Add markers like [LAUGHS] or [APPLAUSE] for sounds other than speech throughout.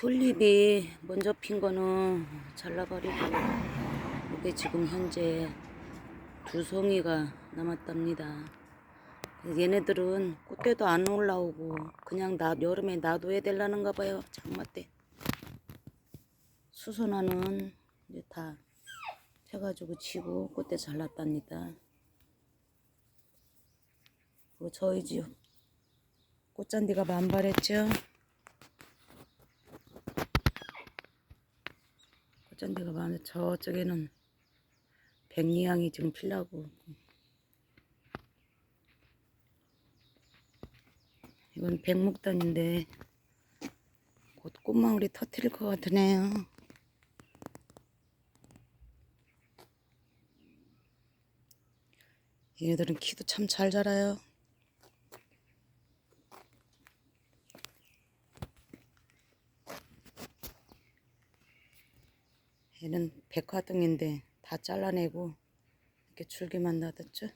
튤립이 먼저 핀 거는 잘라버리고 이게 지금 현재 두 송이가 남았답니다. 얘네들은 꽃대도 안 올라오고 그냥 나, 여름에 놔둬야 될라는가 봐요. 장마 때. 수선화는 이제 다 펴가지고 치고 꽃대 잘랐답니다. 저희 집 꽃잔디가 만발했죠. 꽃잔디가 많아. 저쪽에는 백리향이 지금 필라고. 이건 백목단인데 곧 꽃망울이 터트릴 것 같으네요. 얘네들은 키도 참 잘 자라요. 얘는 백화등인데 다 잘라내고 이렇게 줄기만 놔뒀죠.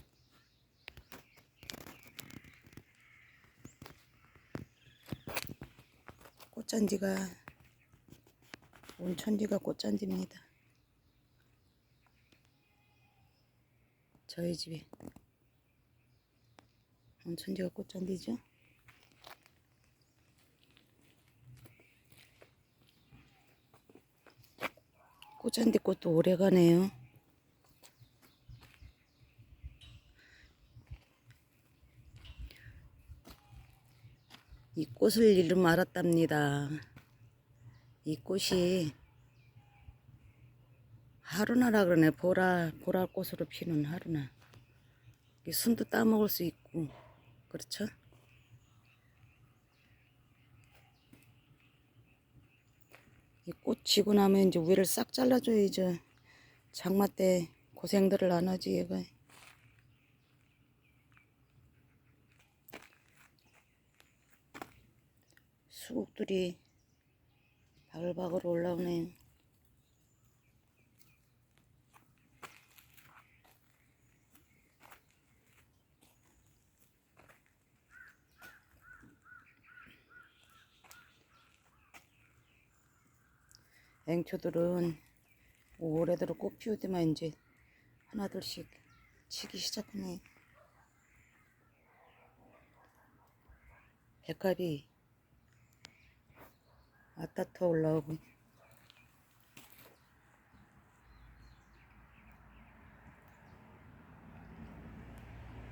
꽃잔디가 온천지가 꽃잔디입니다. 저희 집에 온천지가 꽃잔디죠. 꽃잔디 꽃도 오래가네요. 이 꽃을 이름 알았답니다. 이 꽃이 하루나라 그러네. 보라, 보라 꽃으로 피는 하루나. 이 순도 따먹을 수 있고, 그렇죠? 꽃 지고 나면 이제 위를 싹 잘라줘야죠. 장마 때 고생들을 안 하지, 얘가. 수국들이 바글바글 올라오네요. 앵초들은 올해대로 꽃 피울 때만 이제 하나둘씩 치기 시작하네. 백합이 아따터 올라오고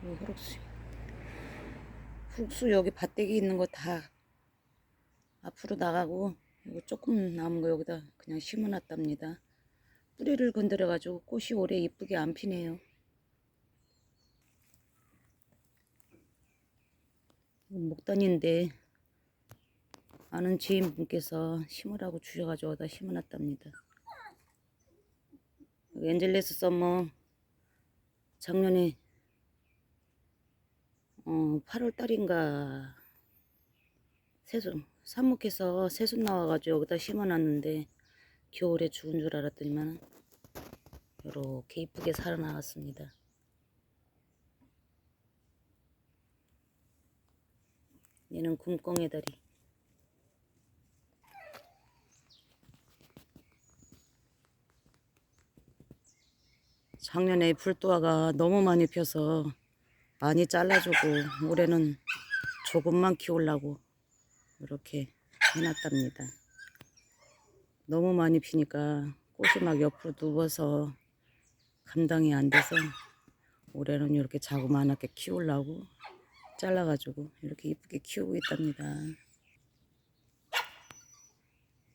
이 흑수 흑수 여기 밭대기 있는 거 다 앞으로 나가고 이거 조금 남은 거 여기다 그냥 심어놨답니다. 뿌리를 건드려 가지고 꽃이 오래 이쁘게 안 피네요. 목단인데 아는 지인분께서 심으라고 주셔가지고 어디다 심어놨답니다. 엔젤레스 썸머 작년에 어 8월달인가 새순 삽목해서 새순 나와가지고 여기다 심어놨는데 겨울에 죽은 줄 알았더니만 이렇게 이쁘게 살아나왔습니다. 얘는 굶꽁의 다리 작년에 불도화가 너무 많이 펴서 많이 잘라주고 올해는 조금만 키우려고 이렇게 해놨답니다. 너무 많이 피니까 꽃이 막 옆으로 누워서 감당이 안 돼서 올해는 이렇게 자그마하게 키우려고 잘라가지고 이렇게 이쁘게 키우고 있답니다.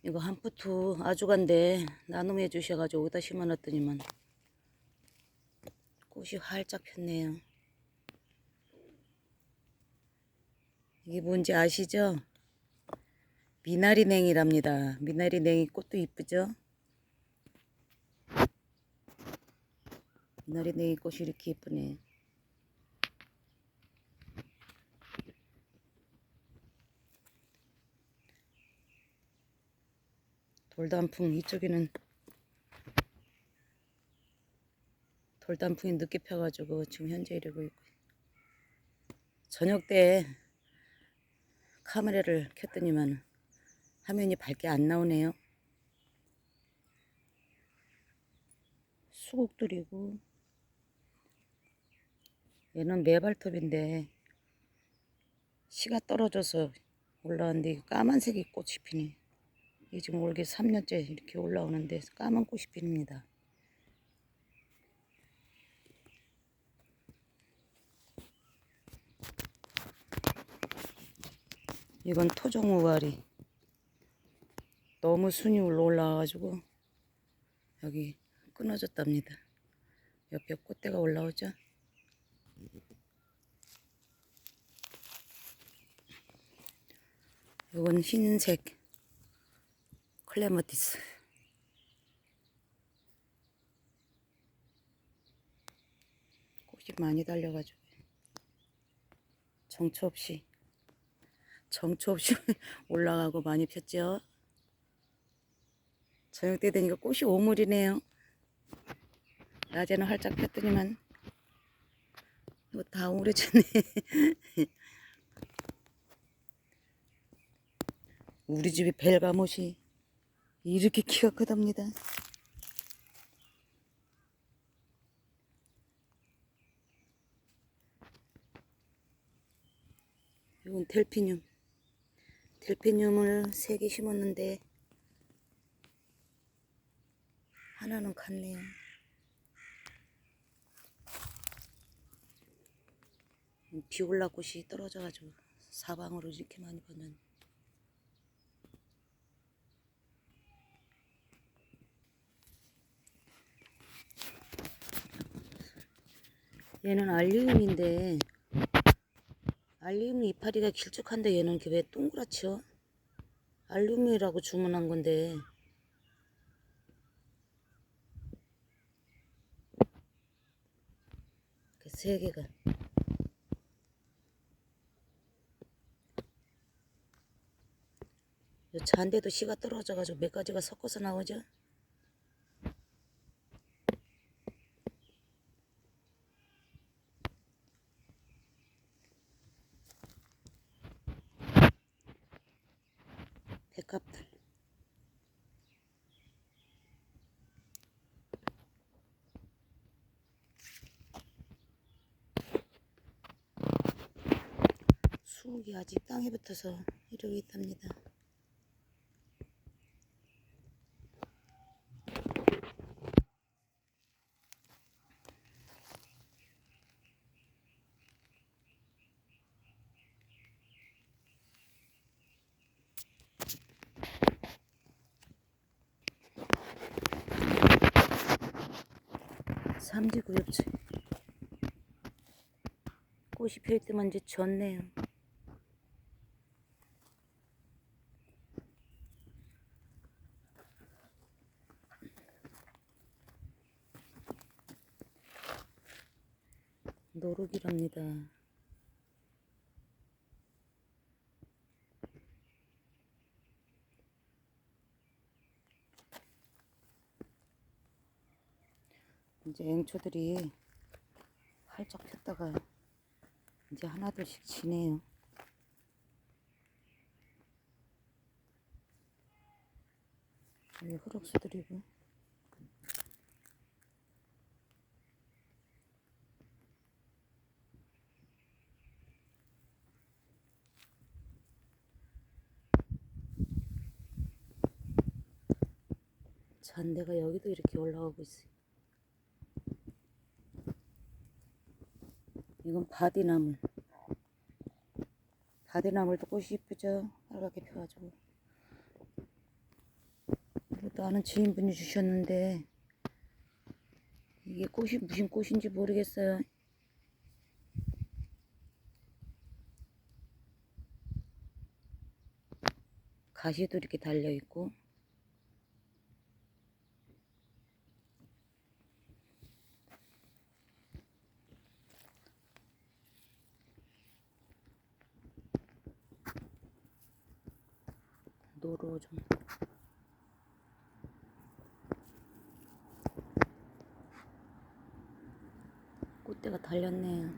이거 한푸트 아주간데 나눔해 주셔가지고 여기다 심어놨더니만 꽃이 활짝 폈네요. 이게 뭔지 아시죠? 미나리냉이랍니다. 미나리냉이 꽃도 이쁘죠? 미나리냉이 꽃이 이렇게 이쁘네. 돌단풍 이쪽에는 돌단풍이 늦게 펴가지고 지금 현재 이러고 있고 저녁 때 카메라를 켰더니만 화면이 밝게 안 나오네요. 수국들이고 얘는 매발톱인데 씨가 떨어져서 올라왔는데 까만색이 꽃이 피네. 이게 지금 올게 3년째 이렇게 올라오는데 까만 꽃이 핍니다. 이건 토종우가리. 너무 순이 올라와가지고 여기 끊어졌답니다. 옆에 꽃대가 올라오죠? 이건 흰색 클레마티스. 꽃이 많이 달려가지고 정처 없이 정처 없이 [LAUGHS] 올라가고 많이 폈죠. 저녁 때 되니까 꽃이 오물이네요. 낮에는 활짝 폈더니만 이거 다 오래졌네. [LAUGHS] 우리 집에 벨가못이 이렇게 키가 크답니다. 이건 델피늄. 델피늄을 세개 심었는데 하나는 갔네요. 비올라 꽃이 떨어져가지고 사방으로 이렇게 많이 번졌네. 얘는 알리움인데 알리움 이파리가 길쭉한데 얘는 왜 동그랗죠? 알리움이라고 주문한 건데 그 세 개가 요 잔데도 씨가 떨어져가지고 몇 가지가 섞어서 나오죠? 백합들 수국이 아직 땅에 붙어서 이러고 있답니다. 삼지구엽지 꽃이 필 때만 이제 졌네요. 노루기랍니다. 이제 앵초들이 활짝 폈다가 이제 하나둘씩 지네요. 여기 흑록수들이고 잔대가 여기도 이렇게 올라오고 있어요. 이건 바디나물. 바디나물도 꽃이 이쁘죠? 빨갛게 펴가지고. 이것도 아는 지인분이 주셨는데, 이게 꽃이 무슨 꽃인지 모르겠어요. 가시도 이렇게 달려있고, 노루 좀. 꽃대가 달렸네요.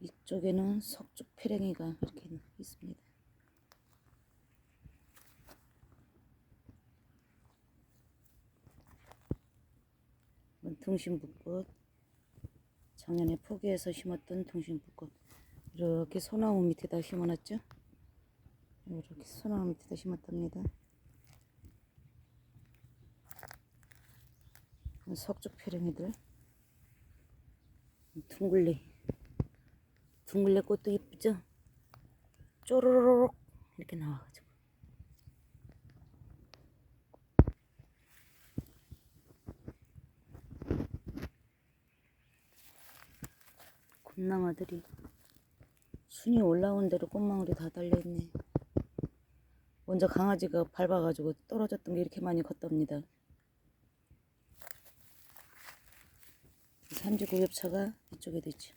이 이쪽에는 석죽 페랭이가 이렇게 있습니다. 등심붓꽃 작년에 포기해서 심었던 등심붓꽃 이렇게 소나무 밑에다 심어놨죠? 이렇게 소나무 밑에다 심었답니다. 석죽 페랭이들. 둥글레. 둥글레 꽃도 이쁘죠? 쪼로로록. 이렇게 나와가지고 곰낭아들이 순이 올라온 대로 꽃망울이 다 달려있네. 먼저 강아지가 밟아가지고 떨어졌던 게 이렇게 많이 컸답니다. 삼지구엽차가 이쪽에도 있죠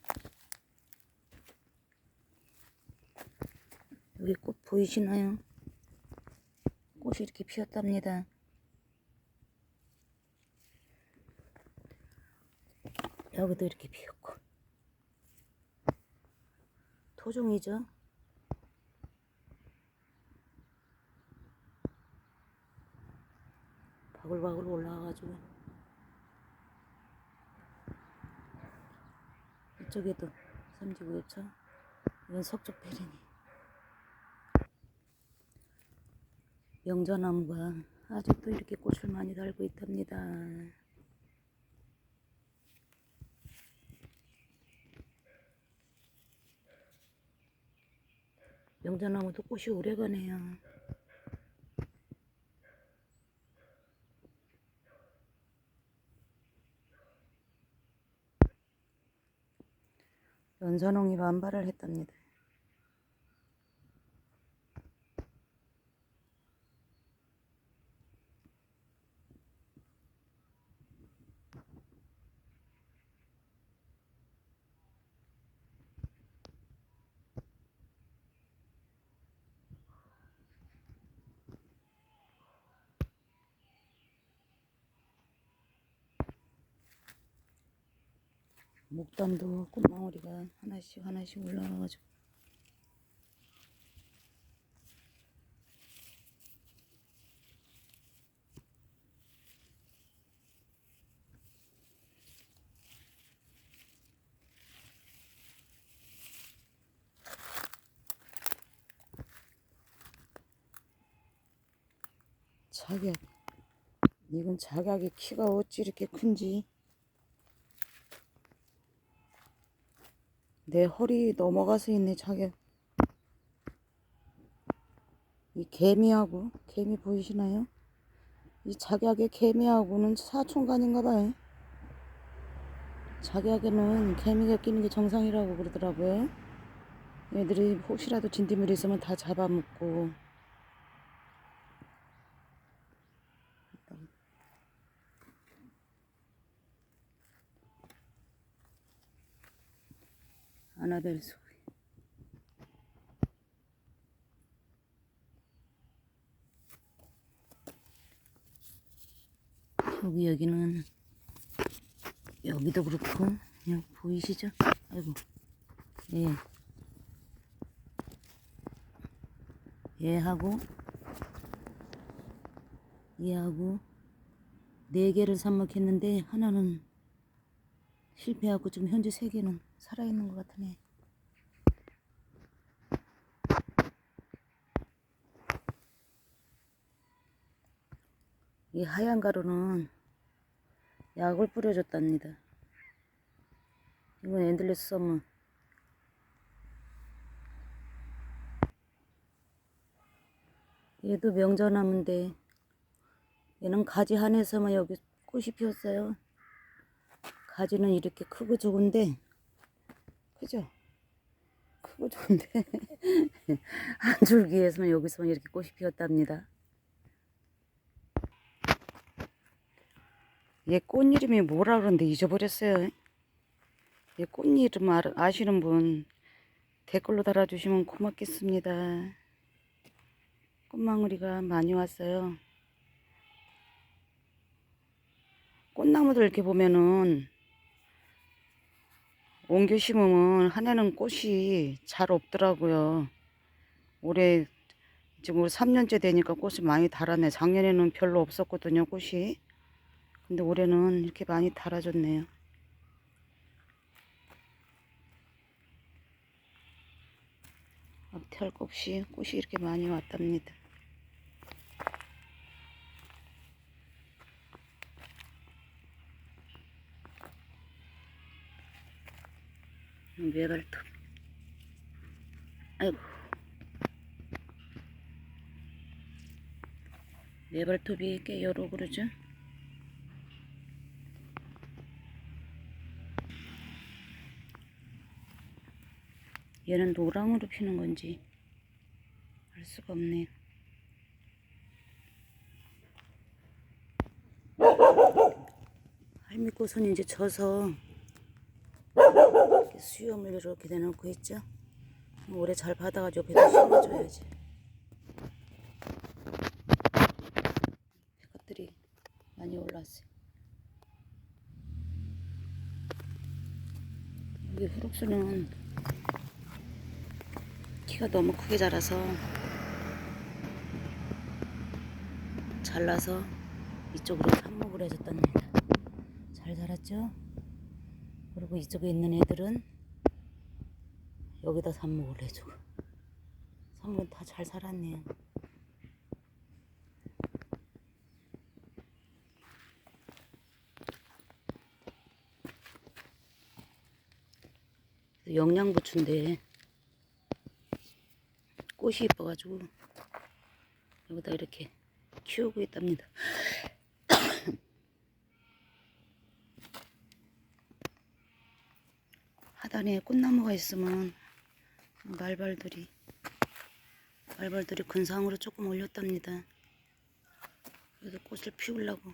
여기 꽃 보이시나요? 꽃이 이렇게 피었답니다. 여기도 이렇게 피었고 토종이죠. 바글바글 올라와가지고 이쪽에도 삼지구엽차 이건 석죽 페리니 명자나무가 아직도 이렇게 꽃을 많이 달고 있답니다. 명자나무도 꽃이 오래가네요. 연선홍이 만발을 했답니다. 목담도 꽃망울이가 하나씩 하나씩 올라와가지고. 작약 이건 작약의 키가 어찌 이렇게 큰지 내 허리 넘어가서 있네 자기 이 개미하고 개미 보이시나요? 이 작약의 개미하고는 사촌간인가 봐요. 작약에는 개미가 끼는 게 정상이라고 그러더라고요. 얘들이 혹시라도 진딧물 있으면 다 잡아먹고 아나벨 소리 여기 여기는 여기도 그렇고 여기 보이시죠? 아이고 예 얘하고 얘하고 네 개를 삽목했는데 하나는 실패하고 지금 현재 세 개는 살아있는 것 같으네. 이 하얀 가루는 약을 뿌려줬답니다. 이건 엔들레스 썸머. 얘도 명자나무인데 얘는 가지 한에서만 여기 꽃이 피었어요. 가지는 이렇게 크고 좋은데 그죠? 크고 좋은데 [LAUGHS] 한 줄기에서만 여기서만 이렇게 꽃이 피었답니다. 얘 꽃 이름이 뭐라 그러는데 잊어버렸어요. 얘 꽃 이름 아- 아시는 분 댓글로 달아주시면 고맙겠습니다. 꽃망울이가 많이 왔어요. 꽃나무들 이렇게 보면은 옮겨 심으면 한 해는 꽃이 잘 없더라고요. 올해 지금 3년째 되니까 꽃이 많이 달았네. 작년에는 별로 없었거든요, 꽃이. 근데 올해는 이렇게 많이 달아졌네요. 것 없이 꽃이 이렇게 많이 왔답니다. 외발톱. 아이고. 외발톱이 꽤 여러 그러죠? 얘는 노랑으로 피는 건지 알 수가 없네요. 할미꽃은 이제 져서 수염을 이렇게 내놓고 있죠. 오래 잘 받아가지고 배도 심어줘야지. 배것들이 많이 올랐어요. 여기 후룩수는 키가 너무 크게 자라서 잘라서 이쪽으로 삽목을 해줬답니다. 잘 자랐죠? 그리고 이쪽에 있는 애들은 여기다 삽목을 해주고 삽목은 다 잘 살았네요. 영양부추인데 꽃이 이뻐가지고 여기다 이렇게 키우고 있답니다. [COUGHS] 하단에 꽃나무가 있으면 말벌들이 말벌들이 근상으로 조금 올렸답니다. 그래서 꽃을 피우려고